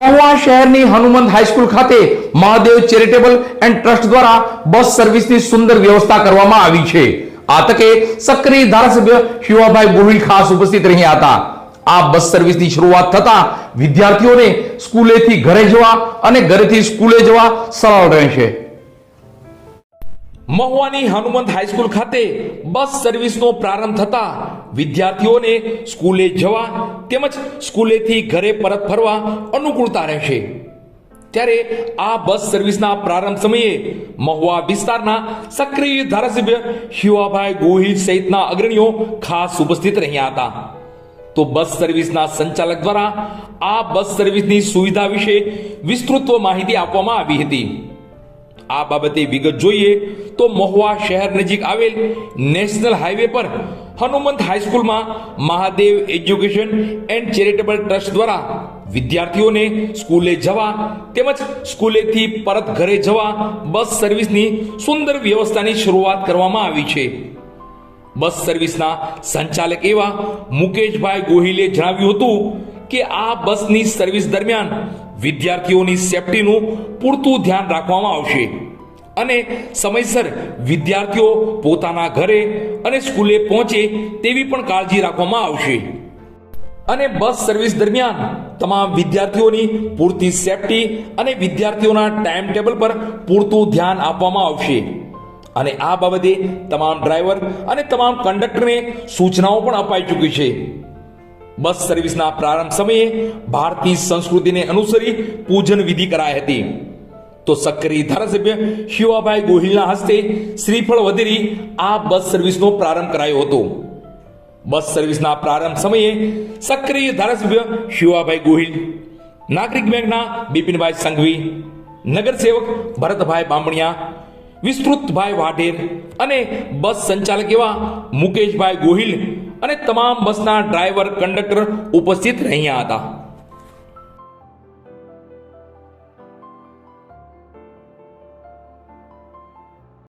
મહુવા શહેરની હનુમંત હાઈસ્કૂલ ખાતે Mahadev charitable and trust દ્વારા બસ સર્વિસની સુંદર વ્યવસ્થા કરવામાં આવી છે. આ તકે સક્રિય ધારાસભ્ય શિવાભાઈ ગોહિલ ખાસ ઉપસ્થિત રહ્યા હતા. આ બસ સર્વિસની શરૂઆત થતા વિદ્યાર્થીઓને સ્કૂલેથી ઘરે જવા અને ઘરેથી સ્કૂલે જવા સરળ રહેશે. મહુવાની હનુમંત હાઈસ્કૂલ ખાતે બસ સર્વિસનો પ્રારંભ થતા વિદ્યાર્થીઓને સ્કૂલે જવા તેમજ સ્કૂલેથી ઘરે પરત ફરવા અનુકૂળતા રહેશે. ત્યારે આ બસ સર્વિસના પ્રારંભ સમયે મહુવા વિસ્તારના સક્રિય ધારાસભ્ય શિવાભાઈ ગોહિલ સહિતના અગ્રણીઓ ખાસ ઉપસ્થિત રહ્યા હતા. તો બસ સર્વિસના સંચાલક દ્વારા આ બસ સર્વિસની સુવિધા વિશે વિસ્તૃત માહિતી આપવામાં આવી હતી. આ બાબતે વિગત જોઈએ તો મહુવા શહેર નજીક આવેલ નેશનલ હાઈવે પર Hanumant હાઈસ્કૂલમાં Mahadev education and charitable trust દ્વારા વિદ્યાર્થીઓને સ્કૂલે જવા તેમજ સ્કૂલેથી પરત ઘરે જવા બસ સર્વિસની સુંદર વ્યવસ્થાની શરૂઆત કરવામાં આવી છે. બસ સર્વિસના સંચાલક એવા મુકેશભાઈ ગોહિલે જણાવ્યું હતું કે આ બસની સર્વિસ દરમિયાન વિદ્યાર્થીઓની સેફટીનું પૂરતું ધ્યાન રાખવામાં આવશે. અને સમયસર વિદ્યાર્થીઓ પોતાના ઘરે અને સ્કૂલે પહોંચે તેવી પણ કાળજી રાખવામાં આવશે. અને બસ સર્વિસ દરમિયાન તમામ વિદ્યાર્થીઓની પૂરતી સેફટી અને વિદ્યાર્થીઓના ટાઈમ ટેબલ પર પૂરતું ધ્યાન આપવામાં આવશે. અને આ બાબતે તમામ ડ્રાઈવર અને તમામ કંડક્ટરને સૂચનાઓ પણ અપાઈ ચૂકી છે. બસ સર્વિસના પ્રારંભ સમયે ભારતીય સંસ્કૃતિને અનુસરી પૂજન વિધિ કરાઈ હતી. તો સક્રિય ધારાસભ્ય શિવાભાઈ ગોહિલના હસ્તે શ્રીફળ વધેરી આ બસ સર્વિસનો પ્રારંભ કરાયો હતો. બસ સર્વિસના પ્રારંભ સમયે સક્રિય ધારાસભ્ય શિવાભાઈ ગોહિલ, નાગરિક બેંકના બિપિનભાઈ સંઘવી, નગરસેવક ભરતભાઈ બામણિયા, વિસ્તૃતભાઈ વાઢેર અને બસ સંચાલક એવા મુકેશભાઈ ગોહિલ અને તમામ બસના ડ્રાઈવર કંડક્ટર ઉપસ્થિત રહ્યા હતા.